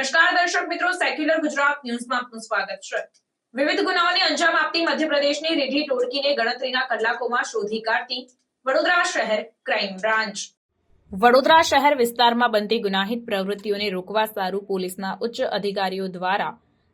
નમસ્કાર દર્શક મિત્રો સેક્યુલર ગુજરાત ન્યૂઝમાં આપનું સ્વાગત છે. વિવિધ ગુનાઓને અંજામ આપતી મધ્યપ્રદેશની રીઢી ટોળકીને ગણતરીના કલાકોમાં શોધી કાઢતી વડોદરા શહેર ક્રાઇમ બ્રાન્ચ. વડોદરા શહેર વિસ્તારમાં બનતી ગુનાહિત પ્રવૃત્તિઓને રોકવા સારું પોલીસના ઉચ્ચ અધિકારીઓ દ્વારા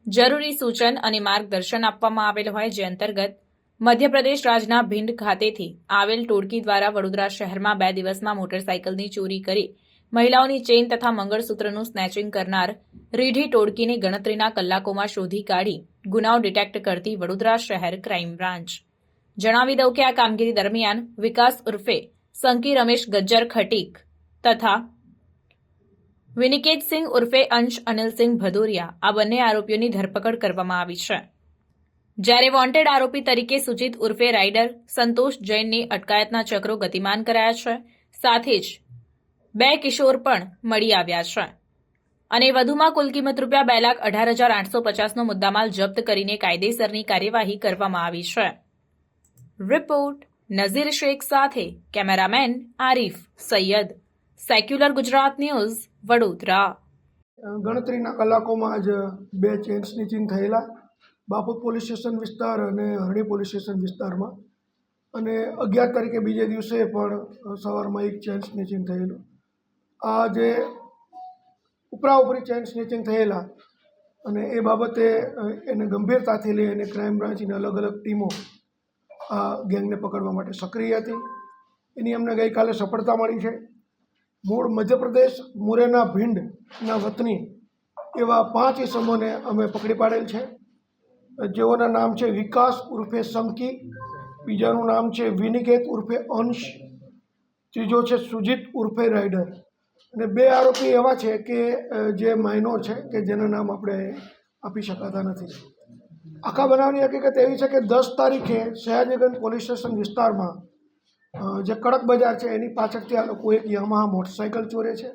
જરૂરી સૂચન અને માર્ગદર્શન આપવામાં આવેલ હોય જે અંતર્ગત મધ્યપ્રદેશ રાજના ભિંડ ખાતેથી આવેલ ટોળકી દ્વારા વડોદરા શહેરમાં બે દિવસમાં મોટરસાયકલની ચોરી કરી મહિલાઓની ચેઇન તથા મંગળસૂત્રનું સ્નેચિંગ કરનાર રીઢી ટોળકીને ગણતરીના કલાકોમાં શોધી કાઢી ગુનાઓ ડિટેક્ટ કરતી વડોદરા શહેર ક્રાઇમ બ્રાન્ચ. જણાવી દઉં કે આ કામગીરી દરમિયાન વિકાસ ઉર્ફે સંકી રમેશ ગજ્જર ખટીક તથા વિનિકેતસિંહ ઉર્ફે અંશ અનિલસિંહ ભદોરિયા આ બંને આરોપીઓની ધરપકડ કરવામાં આવી છે. જ્યારે વોન્ટેડ આરોપી તરીકે સુજીત ઉર્ફે રાઇડર સંતોષ જૈનની અટકાયતના ચક્રો ગતિમાન કરાયા છે, સાથે જ બે કિશોર પણ મળી આવ્યા છે. અને વધુમાં કુલ કિંમત રૂપિયા બે લાખ અઢાર હજાર આઠસો પચાસનો મુદ્દામાલ જપ્ત કરીને કાયદેસરની કાર્યવાહી કરવામાં આવી છે. રિપોર્ટ નઝીર શેખ સાથે cameraman Arif Sayed. Secular Gujarat news, Vadodara. ગણતરીના કલાકોમાં જ બે ચેન સ્નિચિંગ થયેલા બાપુર પોલીસ સ્ટેશન વિસ્તાર અને હરણી પોલીસ સ્ટેશન વિસ્તારમાં. અને અગિયાર તારીખે બીજે દિવસે પણ સવારમાં એક ચેન સ્નિચિંગ થયેલું. આ જે ઉપરા ઉપરી ચેન સ્નેચિંગ થયેલા અને એ બાબતે એને ગંભીરતાથી લઈ અને ક્રાઇમ બ્રાન્ચની અલગ અલગ ટીમો આ ગેંગને પકડવા માટે સક્રિય હતી. એની અમને ગઈકાલે સફળતા મળી છે. મૂળ મધ્યપ્રદેશ, મુરેના ભીંડના વતની એવા પાંચ ઇસમોને અમે પકડી પાડેલ છે. જેઓના નામ છે વિકાસ ઉર્ફે સંકી બીજાનું નામ છે વિનિકેત ઉર્ફે અંશ, ત્રીજો છે સુજીત ઉર્ફે રાઇડર અને બે આરોપી એવા છે કે જે માઇનોર છે કે જેના નામ આપણે આપી શકાતા નથી. આખા બનાવની હકીકત એવી છે કે દસ તારીખે સયાજીગંજ પોલીસ સ્ટેશન વિસ્તારમાં જે કડક બજાર છે એની પાછળથી આ લોકો એક યામાહા મોટરસાઇકલ ચોરે છે.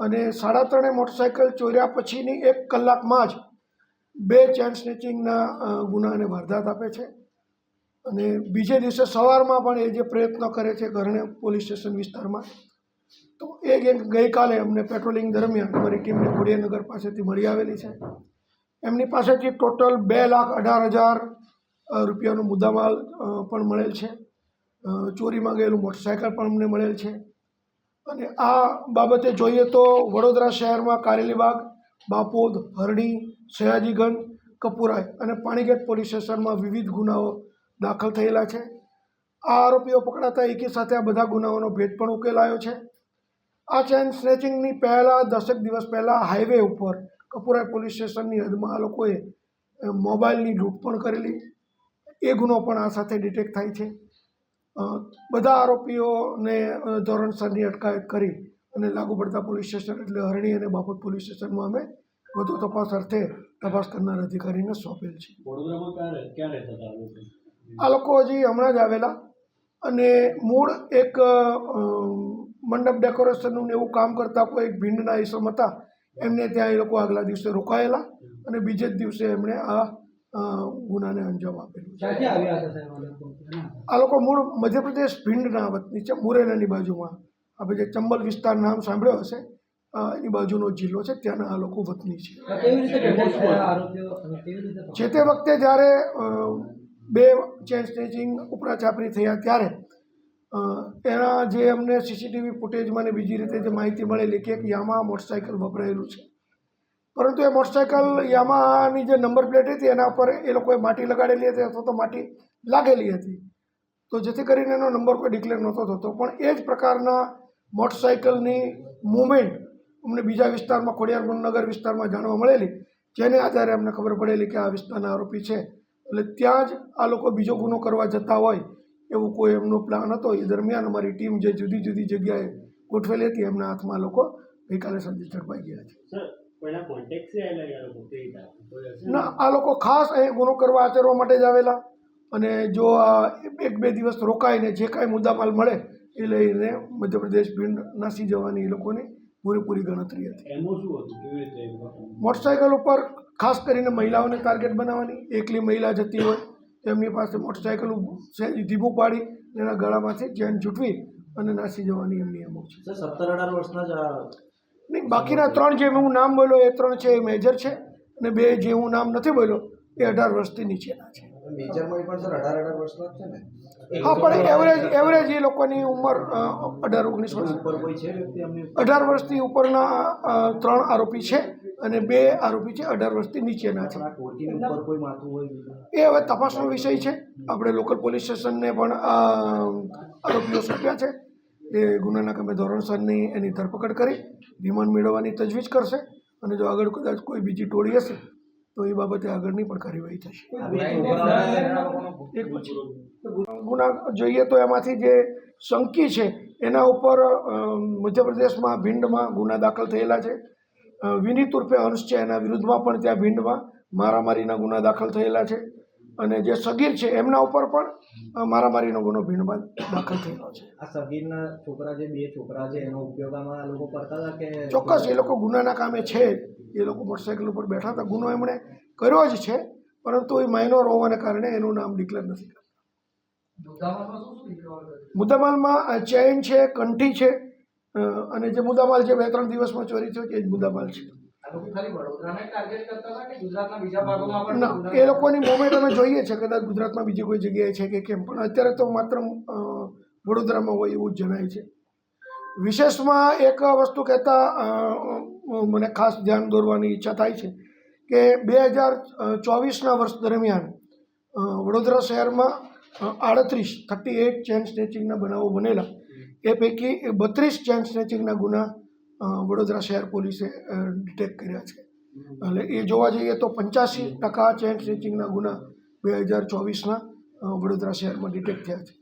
અને સાડા ત્રણે મોટરસાઇકલ ચોર્યા પછીની એક કલાકમાં જ બે ચેન સ્નેચિંગના ગુનાને વારદાત આપે છે. અને બીજે દિવસે સવારમાં પણ એ જે પ્રયત્નો કરે છે ઘરણે પોલીસ સ્ટેશન વિસ્તારમાં તો એ ગેંગ ગઈકાલે અમને પેટ્રોલિંગ દરમિયાન અમારી ટીમને ખોડિયાનગર પાસેથી મળી આવેલી છે. એમની પાસેથી ટોટલ બે લાખ અઢાર હજાર રૂપિયાનો મુદ્દામાલ પણ મળેલ છે. ચોરીમાં ગયેલું મોટરસાયકલ પણ અમને મળેલ છે. અને આ બાબતે જોઈએ તો વડોદરા શહેરમાં કારેલીબાગ બાપોદ, હરણી, સયાજીગંજ કપુરાય અને પાણીગેટ પોલીસ સ્ટેશનમાં વિવિધ ગુનાઓ દાખલ થયેલા છે. આ આરોપીઓ પકડાતા એકી સાથે આ બધા ગુનાઓનો ભેદ પણ ઉકેલાયો છે. આ ચેન સ્નેચિંગની પહેલાં દસેક દિવસ પહેલાં હાઈવે ઉપર કપુરાઈ પોલીસ સ્ટેશનની હદમાં આ લોકોએ મોબાઈલની લૂંટ પણ કરેલી. એ ગુનો પણ આ સાથે ડિટેક્ટ થાય છે. બધા આરોપીઓને ધોરણસરની અટકાયત કરી અને લાગુ પડતા પોલીસ સ્ટેશન એટલે હરણી અને બાપત પોલીસ સ્ટેશનમાં અમે વધુ તપાસ અર્થે તપાસ કરનાર અધિકારીને સોંપેલ છે. આ લોકો? હજી હમણાં જ આવેલા અને મૂળ એક મંડપ ડેકોરેશનનું ને એવું કામ કરતા કોઈ એક ભીંડના ઈસમ હતા એમને ત્યાં એ લોકો આગલા દિવસે રોકાયેલા અને બીજે જ દિવસે એમણે આ ગુનાને અંજામ આપેલું આ લોકો? મૂળ મધ્યપ્રદેશ ભીંડના વતની છે મુરેનાની બાજુમાં. આપણે જે ચંબલ વિસ્તાર નામ સાંભળ્યો હશે? એની બાજુનો જિલ્લો છે ત્યાંના આ લોકો વતની છે. જે તે વખતે જ્યારે બે ચેન સ્નેચિંગ ઉપરા ચાપરી થયા ત્યારે એના જે અમને સીસીટીવી ફૂટેજમાં ને બીજી રીતે જે માહિતી મળેલી કે એક યામા મોટરસાઇકલ વપરાયેલું છે. પરંતુ એ મોટરસાઇકલ યામાની જે નંબર પ્લેટ હતી એના પર એ લોકોએ માટી લગાડેલી હતી અથવા તો માટી લાગેલી હતી. તો જેથી કરીને એનો નંબર કોઈ ડિક્લેર નહોતો થતો. પણ એ જ પ્રકારના મોટરસાઇકલની મુવમેન્ટ અમને બીજા વિસ્તારમાં ખોડિયાર નગર વિસ્તારમાં જાણવા મળેલી, જેને આધારે અમને ખબર પડેલી કે આ વિસ્તારના આરોપી છે. એટલે ત્યાં જ આ લોકો બીજો ગુનો કરવા જતા હોય એવું કોઈ એમનો પ્લાન હતો? એ દરમિયાન અમારી ટીમ જે જુદી જુદી જગ્યાએ ગોઠવેલી હતી એમના હાથમાં લોકો ગઈકાલે સાંજે ઝડપાઈ ગયા છે. ને? આ લોકો ખાસ અહીં ગુનો કરવા આચરવા માટે જ આવેલા. અને જો આ એક બે દિવસ રોકાઈને જે કાંઈ મુદ્દામાલ મળે એ લઈને મધ્યપ્રદેશ ભીંડ નાસી જવાની એ લોકોની પૂરેપૂરી ગણતરી હતી? મોટરસાઇકલ ઉપર ખાસ કરીને મહિલાઓને ટાર્ગેટ બનાવવાની. એકલી મહિલા જતી હોય તેમની પાસે મોટરસાઇકલ સહેજ ધીબું પાડી એના ગળામાંથી ચેન છૂટવી અને નાસી જવાની એમની અમુક છે. સત્તર અઢાર વર્ષના જ નહીં બાકીના ત્રણ જે હું નામ બોલ્યો એ ત્રણ છે એ મેજર છે અને બે જે હું નામ નથી બોલ્યો એ અઢાર વર્ષથી નીચેના છે. મેજરમાં પણ સર અઢાર અઢાર વર્ષના જ છે ને. હા પણ એવરેજ એવરેજ એ લોકોની ઉંમર અઢાર ઓગણીસ વર્ષ. ઉપર કોઈ છે અઢાર વર્ષથી ઉપરના ત્રણ આરોપી છે અને બે આરોપી છે અઢાર વર્ષથી નીચેના છે. એ હવે તપાસનો વિષય છે. આપણે લોકલ પોલીસ સ્ટેશનને પણ આરોપીઓ સોંપ્યા છે. એ ગુનાના કામે ધોરણસરની એની ધરપકડ કરી રિમાન્ડ મેળવવાની તજવીજ કરશે. અને જો આગળ કદાચ કોઈ બીજી ટોળી હશે તો એ બાબતે આગળની પણ કાર્યવાહી થશે. ગુના જોઈએ તો એમાંથી જે શંકી છે એના ઉપર મધ્યપ્રદેશમાં ભીંડમાં ગુના દાખલ થયેલા છે. વિનીત ઉર્ફે અંશ છે એના વિરુદ્ધમાં પણ ત્યાં ભીંડમાં મારામારીના ગુના દાખલ થયેલા છે. અને જે સગીર છે એમના ઉપર પણ મારામારીનો ગુનો ભીંડમાં દાખલ થયેલો છે. આ સગીરના છોકરા જે બે છોકરા છે એનો ઉપયોગ આમાં આ લોકો કરતા હતા કે ચોક્કસ એ લોકો ગુનાના કામે છે. એ લોકો મોટરસાઇકલ ઉપર બેઠા હતા. ગુનો એમણે કર્યો જ છે પરંતુ એ માઇનોર હોવાને કારણે એનું નામ ડિક્લેર નથી કરતા. મુદ્દામાલમાં ચેઇન છે કંઠી છે અને જે મુદ્દામાલ જે બે ત્રણ દિવસમાં ચોરી થયો એ જ મુદ્દામાલ છે. ના એ લોકોની મોમેન્ટ અમે જોઈએ છે કદાચ ગુજરાતમાં બીજી કોઈ જગ્યાએ છે કે કેમ પણ અત્યારે તો માત્ર વડોદરામાં હોય એવું જ જણાય છે. વિશેષમાં એક વસ્તુ કહેતા મને ખાસ ધ્યાન દોરવાની ઈચ્છા થાય છે કે બે હજાર ચોવીસના વર્ષ દરમિયાન વડોદરા શહેરમાં આડત્રીસ થર્ટી એઇટ ચેન સ્નેચિંગના બનાવો બનેલા. એ પૈકી બત્રીસ ચેન સ્નેચિંગના ગુના વડોદરા શહેર પોલીસે ડિટેક્ટ કર્યા છે. એટલે એ જોવા જઈએ તો પંચ્યાસી ટકા ચેન સ્નેચિંગના ગુના બે હજાર ચોવીસના વડોદરા શહેરમાં ડિટેક્ટ થયા છે.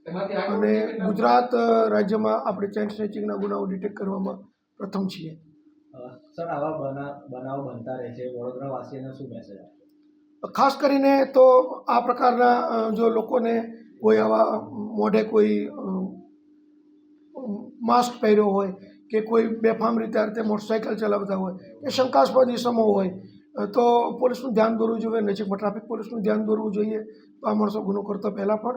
અને ગુજરાત રાજ્યમાં આપણે ચેન સ્નેચિંગના ગુનાઓ ડિટેક્ટ કરવામાં પ્રથમ છીએ. સર, આવા બના, બનાવ બનતા રહે છે. વડોદરા વાસીઓને શું મેસેજ ખાસ કરીને તો આ પ્રકારના જો લોકોને કોઈ આવા મોઢે કોઈ માસ્ક પહેર્યો હોય કે કોઈ બેફામ રીતે આ રીતે ચલાવતા હોય કે શંકાસ્પદ ઇસમો હોય તો પોલીસનું ધ્યાન દોરવું જોઈએ. નજીકમાં ટ્રાફિક પોલીસનું ધ્યાન દોરવું જોઈએ. તો આ માણસો ગુનો કરતા પહેલાં પણ